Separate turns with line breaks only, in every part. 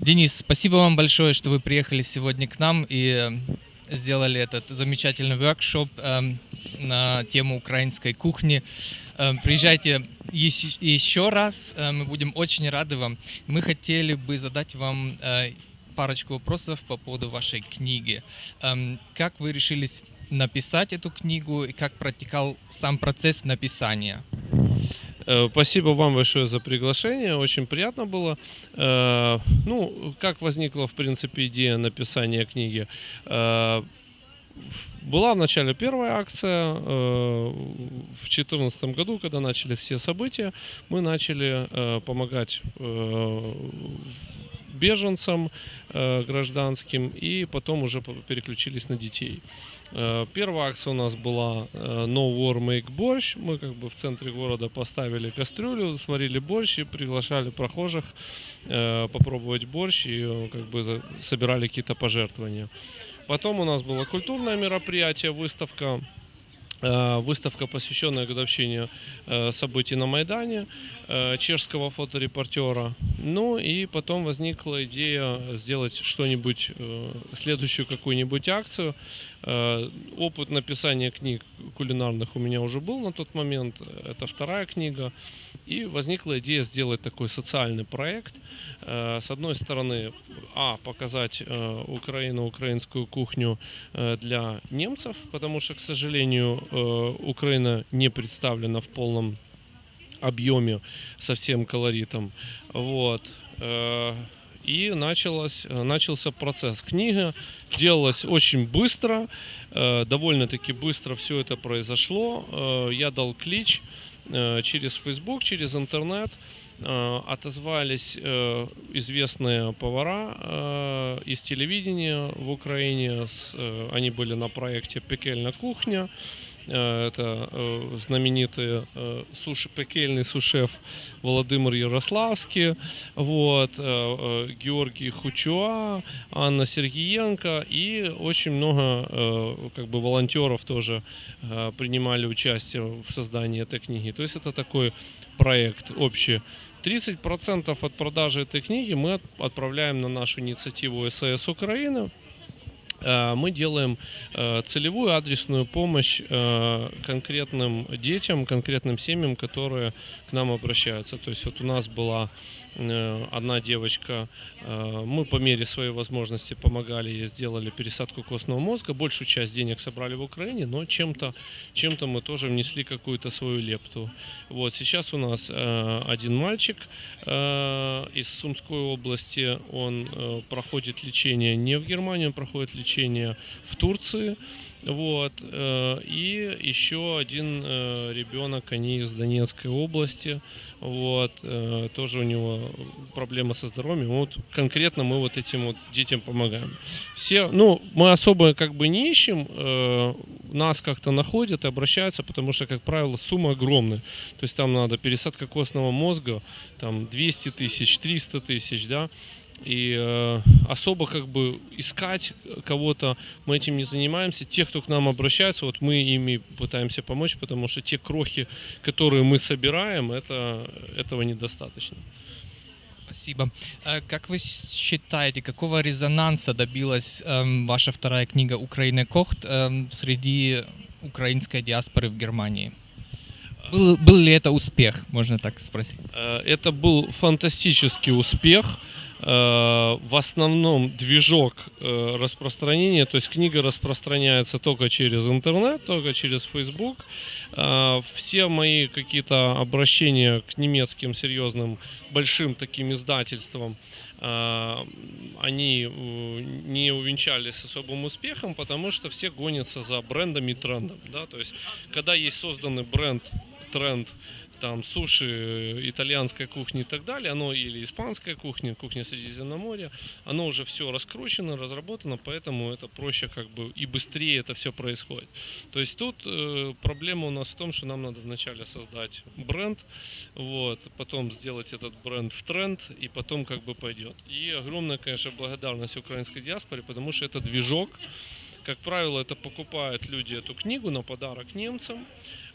Денис, спасибо вам большое, что вы приехали сегодня к нам и э, сделали этот замечательный воркшоп эм, на тему украинской кухни. Эм, Приезжайте ещ- еще раз, э, мы будем очень рады вам. Мы хотели бы задать вам э, парочку вопросов по поводу вашей книги. Эм, Как вы решились написать эту книгу и как протекал сам процесс написания?
Э, Спасибо вам большое за приглашение, очень приятно было. Э, Ну, как возникла, в принципе, идея написания книги? Э, в- Была вначале первая акция, в 2014 году, когда начали все события, мы начали помогать беженцам гражданским и потом уже переключились на детей. Э, Первая акция у нас была э, No War Make Борщ. Мы как бы в центре города поставили кастрюлю, сварили борщ и приглашали прохожих э, попробовать борщ и как бы собирали какие-то пожертвования. Потом у нас было культурное мероприятие, выставка Выставка, посвященная годовщине э, событий на Майдане, э, чешского фоторепортера. Ну и потом возникла идея сделать что-нибудь, э, следующую какую-нибудь акцию. Э, Опыт написания книг кулинарных у меня уже был на тот момент. Это вторая книга. И возникла идея сделать такой социальный проект. Э, С одной стороны, а, показать э, Украину, украинскую кухню э, для немцев, потому что, к сожалению, э, Украина не представлена в полном объеме со всем колоритом. Вот. Э, И началось, э, начался процесс. Книга делалась очень быстро, э, довольно-таки быстро все это произошло. Э, Я дал клич э, через Facebook, через интернет. Э, Отозвались э, известные повара э, из телевидения в Украине. Э, Они были на проекте «Пекельна кухня». Э, Это э, знаменитый э, суши, пекельный сушеф Владимир Ярославский, вот, Георгий Хучуа, Анна Сергиенко и очень много как бы волонтеров тоже принимали участие в создании этой книги. То есть это такой проект общий. 30% от продажи этой книги мы от- отправляем на нашу инициативу СС Украины. Э, Мы делаем э, целевую адресную помощь э, конкретным детям, конкретным семьям, которые к нам обращаются. То есть вот у нас была одна девочка, мы по мере своей возможности помогали ей, сделали пересадку костного мозга. Большую часть денег собрали в Украине, но чем-то чем мы тоже внесли какую-то свою лепту. Вот сейчас у нас один мальчик из Сумской области, он проходит лечение не в Германии, он проходит лечение в Турции. Вот. э, И еще один э, ребенок, они из Донецкой области. Вот. э, Тоже у него проблема со здоровьем. Вот конкретно мы вот этим вот детям помогаем. Все, ну, мы особо как бы не ищем, нас как-то находят и обращаются, потому что, как правило, сумма огромная. То есть там надо пересадка костного мозга, там 200 тысяч, 300 тысяч, да, и э, особо как бы искать кого-то мы этим не занимаемся. Те, кто к нам обращаются, вот мы ими пытаемся помочь, потому что те крохи, которые мы собираем, это, этого недостаточно.
Спасибо. Э, Как вы считаете, какого резонанса добилась эм, ваша вторая книга «Украина Кохт» эм, среди украинской диаспоры в Германии? Был, был ли это успех, можно так спросить?
Э, Это был фантастический успех. Э, В основном движок э, распространения, то есть книга распространяется только через интернет, только через Facebook. Э, Все мои какие-то обращения к немецким серьезным большим таким издательствам, они не увенчались особым успехом, потому что все гонятся за брендом и трендом. Да? То есть, когда есть созданный бренд, тренд, там суши, э, итальянская кухня и так далее, оно или испанская кухня, кухня Средиземноморья, оно уже все раскручено, разработано, поэтому это проще как бы и быстрее это все происходит. То есть тут э, проблема у нас в том, что нам надо вначале создать бренд, вот, потом сделать этот бренд в тренд, и потом как бы пойдет. И огромная, конечно, благодарность украинской диаспоре, потому что это движок, как правило, это покупают люди эту книгу на подарок немцам.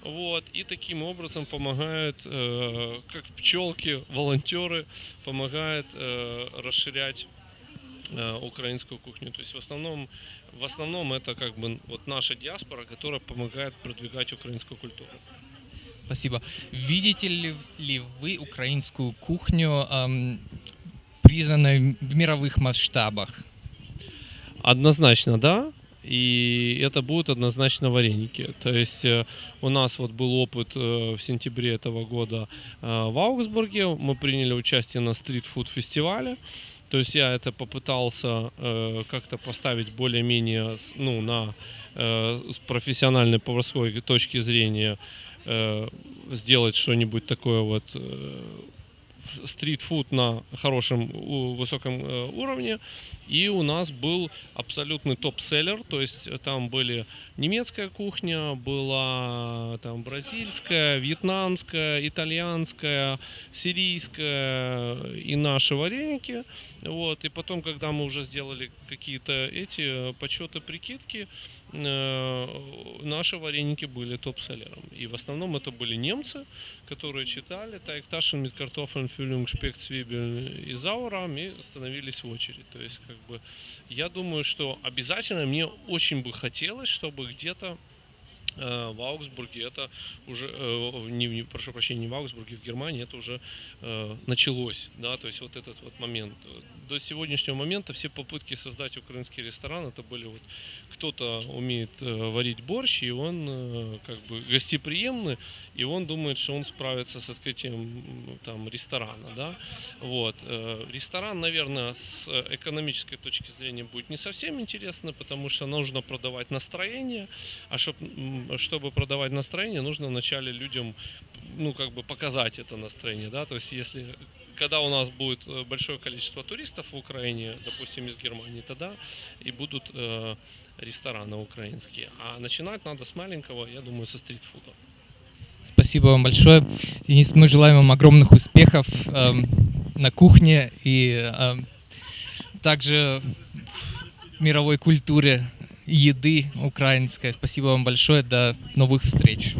Вот, и таким образом помогают, э, как пчелки, волонтеры, помогают э, расширять э, украинскую кухню. То есть в основном, в основном это как бы вот наша диаспора, которая помогает продвигать украинскую культуру.
Спасибо. Видите ли, ли вы украинскую кухню эм, признанной в мировых масштабах?
Однозначно, да. И это будут однозначно вареники. То есть э, у нас вот был опыт э, в сентябре этого года э, в Аугсбурге. Мы приняли участие на стрит-фуд фестивале. То есть я это попытался э, как-то поставить более-менее ну, на э, с профессиональной поварской точки зрения, э, сделать что-нибудь такое вот э, стрит-фуд на хорошем, высоком э, уровне. И у нас был абсолютный топ-селлер, то есть э, там были немецкая кухня, была там бразильская, вьетнамская, итальянская, сирийская и наши вареники. Вот. И потом, когда мы уже сделали какие-то эти э, подсчеты, прикидки, э, наши вареники были топ-селлером. И в основном это были немцы, которые читали Тайкташин, Мидкартофель, Фюлинг, Шпек, Цвибель и Заурам и становились в очередь. То есть, как бы, я думаю, что обязательно мне очень бы хотелось, чтобы где-то в Аугсбурге это уже, э, не, не- прошу прощения, не в Аугсбурге, в Германии это уже э, началось, да, то есть вот этот вот момент. До сегодняшнего момента все попытки создать украинский ресторан, это были вот кто-то умеет э, варить борщ, и он э, как бы гостеприимный, и он думает, что он справится с открытием там ресторана, да. Вот. э, Ресторан, наверное, с э, экономической точки зрения будет не совсем интересно, потому что нужно продавать настроение, а чтоб, чтобы продавать настроение, нужно вначале людям, ну, как бы показать это настроение, да, то есть если когда у нас будет э, большое количество туристов в Украине, допустим, из Германии, тогда и будут э, рестораны украинские. А начинать надо с маленького, я думаю, со стритфуда.
Спасибо вам большое. Денис, мы желаем вам огромных успехов эм, на кухне и эм, также в мировой культуре еды украинской. Спасибо вам большое. До новых встреч.